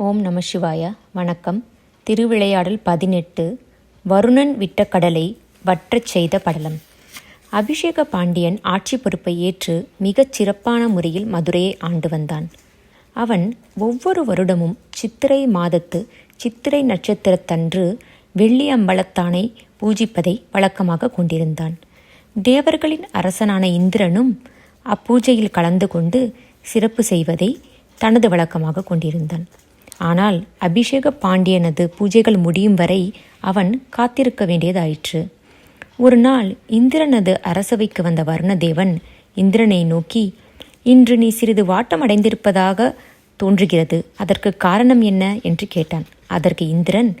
ஓம் நம சிவாய. வணக்கம். திருவிளையாடல் பதினெட்டு வருணன் விட்ட கடலை வற்றச் செய்த படலம். அபிஷேக பாண்டியன் ஆட்சி பொறுப்பை ஏற்று மிகச் சிறப்பான முறையில் மதுரையை ஆண்டு வந்தான். அவன் ஒவ்வொரு வருடமும் சித்திரை மாதத்து சித்திரை நட்சத்திரத்தன்று வெள்ளி அம்பலத்தானை பூஜிப்பதை வழக்கமாக கொண்டிருந்தான். தேவர்களின் அரசனான இந்திரனும் அப்பூஜையில் கலந்து கொண்டு சிறப்பு செய்வதை தனது வழக்கமாக கொண்டிருந்தான். ஆனால் அபிஷேக பாண்டியனது பூஜைகள் முடியும் வரை அவன் காத்திருக்க வேண்டியதாயிற்று. ஒரு நாள் இந்திரனது அரசவைக்கு வந்த வர்ணதேவன் இந்திரனை நோக்கி இன்று நீ சிறிது வாட்டம் அடைந்திருப்பதாக தோன்றுகிறது. அதற்கு காரணம் என்ன? என்று கேட்டான். அதற்கு இந்திரன்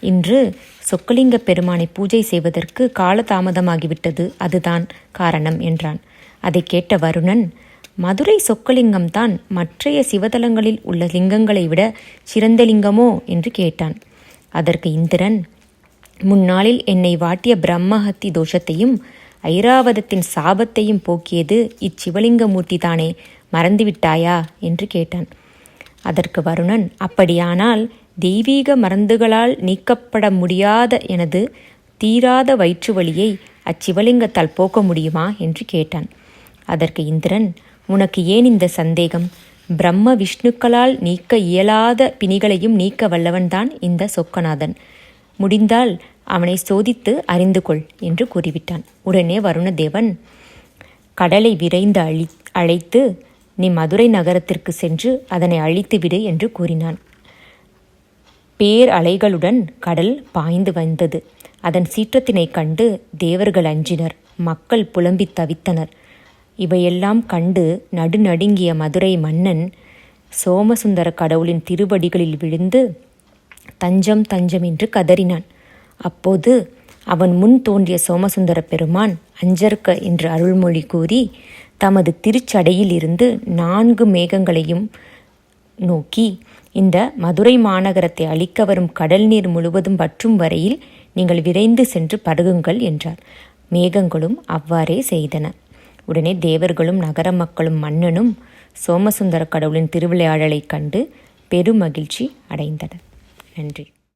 இன்று சொக்கலிங்க பெருமானை பூஜை செய்வதற்கு காலதாமதமாகிவிட்டது. அதுதான் காரணம் என்றான். அதை கேட்ட வருணன் மதுரை சொக்கலிங்கம்தான் மற்றைய சிவதலங்களில் உள்ள லிங்கங்களை விட சிறந்த லிங்கமோ என்று கேட்டான். அதற்கு இந்திரன் முன்னாளில் என்னை வாட்டிய பிரம்மஹத்தி தோஷத்தையும் ஐராவதத்தின் சாபத்தையும் போக்கியது இச்சிவலிங்கமூர்த்தி தானே மறந்துவிட்டாயா என்று கேட்டான். அதற்கு வருணன் அப்படியானால் தெய்வீக மருந்துகளால் நீக்கப்பட முடியாத எனது தீராத வயிற்று வலியை அச்சிவலிங்கத்தால் போக்க முடியுமா? என்று கேட்டான். அதற்கு இந்திரன் உனக்கு ஏன் இந்த சந்தேகம்? பிரம்ம விஷ்ணுக்களால் நீக்க இயலாத பிணிகளையும் நீக்க வல்லவன்தான் இந்த சொக்கநாதன். முடிந்தால் அவனை சோதித்து அறிந்து கொள் என்று கூறிவிட்டான். உடனே வருணதேவன் கடலை விரைந்து அழி அழைத்து நீ மதுரை நகரத்திற்கு சென்று அதனை அழித்துவிடு என்று கூறினான். பேர் அலைகளுடன் கடல் பாய்ந்து வந்தது. அதன் சீற்றத்தினைக் கண்டு தேவர்கள் அஞ்சினர். மக்கள் புலம்பித் தவித்தனர். இவையெல்லாம் கண்டு நடுநடுங்கிய மதுரை மன்னன் சோமசுந்தர கடவுளின் திருவடிகளில் விழுந்து தஞ்சம் தஞ்சம் என்று கதறினான். அப்போது அவன் முன் தோன்றிய சோமசுந்தர பெருமான் அஞ்சர்க்க என்று அருள்மொழி கூறி தமது திருச்சடையில் இருந்து நான்கு மேகங்களையும் நோக்கி இந்த மதுரை மாநகரத்தை அழிக்க வரும் கடல் நீர் முழுவதும் வற்றும் வரையில் நீங்கள் விரைந்து சென்று பருகுங்கள் என்றார். மேகங்களும் அவ்வாறே செய்தன. உடனே தேவர்களும் நகர மக்களும் மன்னனும் சோமசுந்தர கடவுளின் திருவிளையாடலைக் கண்டு பெருமகிழ்ச்சி அடைந்தனர். நன்றி.